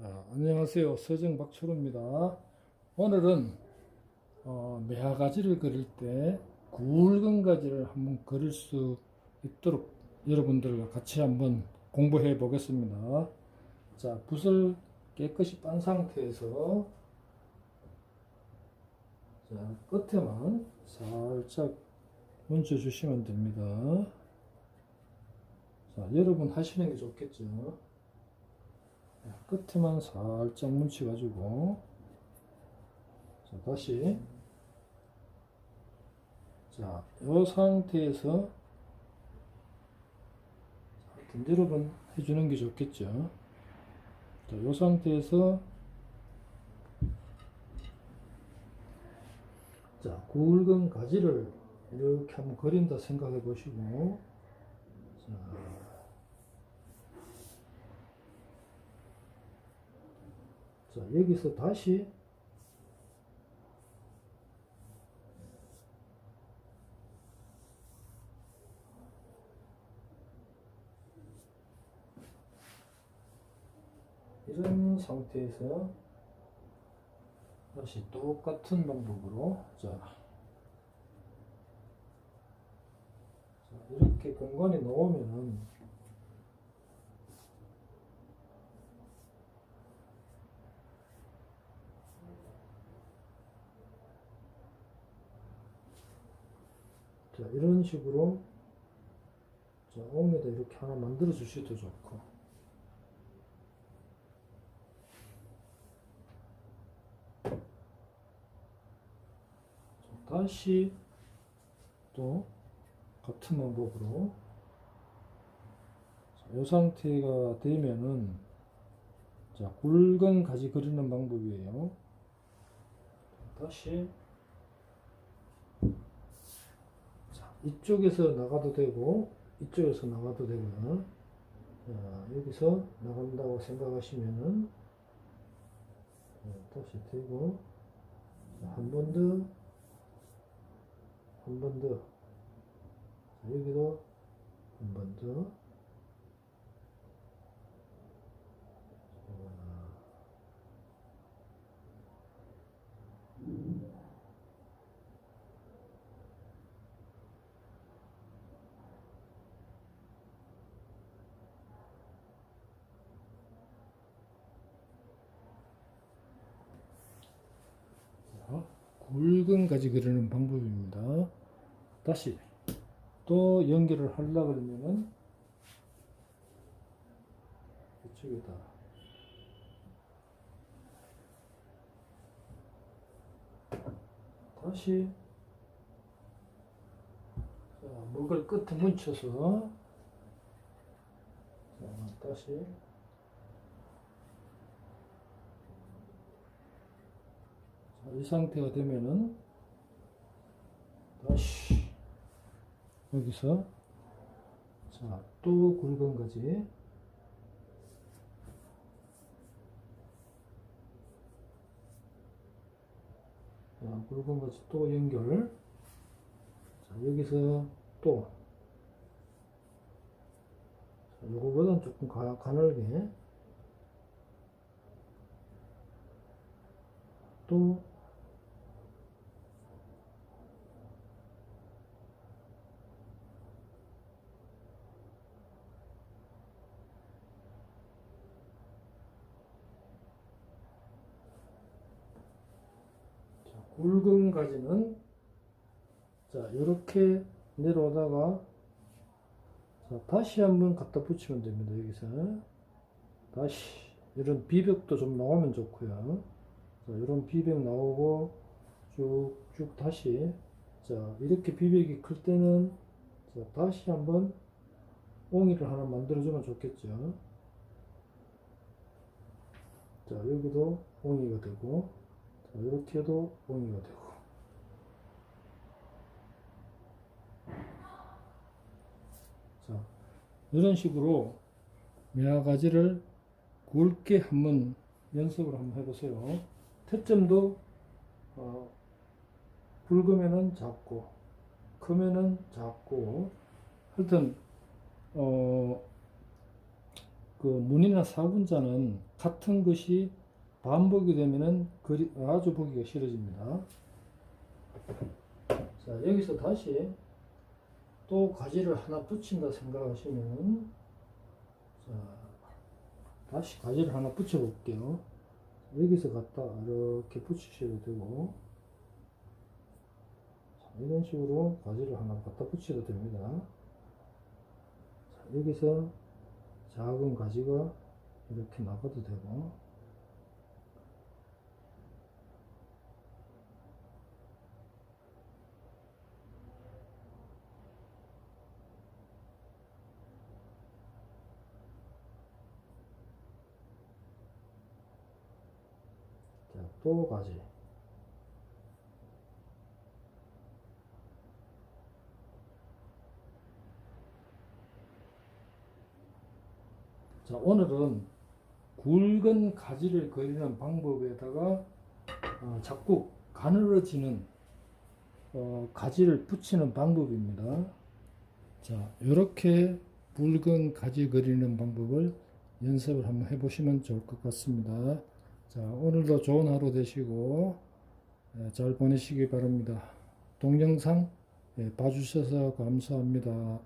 자, 안녕하세요. 서정 박철호입니다. 오늘은 어, 매화가지를 그릴 때 굵은 가지를 한번 그릴 수 있도록 여러분들과 같이 한번 공부해 보겠습니다. 자, 붓을 깨끗이 빤 상태에서 자, 끝에만 살짝 뭉쳐 주시면 됩니다. 자, 여러분 하시는 게 좋겠죠. 자, 끝에만 살짝 뭉쳐가지고. 자 다시. 자, 이 상태에서 여러분 해주는 게 좋겠죠. 자, 이 상태에서 자, 굵은 가지를 이렇게 한번 그린다 생각해 보시고 자, 자, 여기서 다시. 이런 상태에서 다시 똑같은 방법으로 자, 자 이렇게 공간에 넣으면은 자, 이런 식으로 자, 옥에다 이렇게 하나 만들어 주셔도 좋고 자, 다시 또 같은 방법으로 자, 이 상태가 되면은 자, 굵은 가지 그리는 방법이에요. 다시 자, 이쪽에서 나가도 되고 이쪽에서 나가도 되고요. 자, 여기서 나간다고 생각하시면은 자, 다시 되고 한 번 더, 한 번 더, 자, 여기도 한 번 더. 굵은 가지 그리는 방법입니다. 다시 또 연결을 하려고 그러면은 이쪽에다 다시 자, 먹을 끝에 뭉쳐서 자, 다시 이 상태가 되면은 다시 여기서 자, 또 굵은 거지. 자, 굵은 거지 또 연결. 자, 여기서 또 자, 요거보다는 조금 가, 가늘게 또 자, 굵은 가지는 자 이렇게 내려오다가 자 다시 한번 갖다 붙이면 됩니다 여기서. 다시. 이런 비벽도 좀 나오면 좋고요. 자 이런 비벽 나오고 쭉쭉 다시. 자 이렇게 비벽이 클 때는 자 다시 한번 옹이를 하나 만들어주면 좋겠죠. 자 여기도 옹이가 되고. 자, 이렇게 해도 옹이가 되고. 자, 이런 식으로 매화가지를 굵게 한번 연습을 한번 해보세요. 태점도 어, 굵으면은 작고, 크면은 작고, 하여튼 어, 그 문이나 사군자는 같은 것이 반복이 되면은 그리 아주 보기가 싫어집니다. 자 여기서 다시 또 가지를 하나 붙인다 생각하시면 자 다시 가지를 하나 붙여 볼게요. 여기서 갖다 이렇게 붙이셔도 되고 자, 이런 식으로 가지를 하나 갖다 붙여도 됩니다. 자, 여기서 작은 가지가 이렇게 나가도 되고 자, 또 가지 자, 오늘은 굵은 가지를 그리는 방법에다가 어, 자꾸 가늘어지는 어, 가지를 붙이는 방법입니다. 자, 이렇게 굵은 가지 그리는 방법을 연습을 한번 해보시면 좋을 것 같습니다. 자, 오늘도 좋은 하루 되시고 예, 잘 보내시기 바랍니다. 동영상 예, 봐주셔서 감사합니다.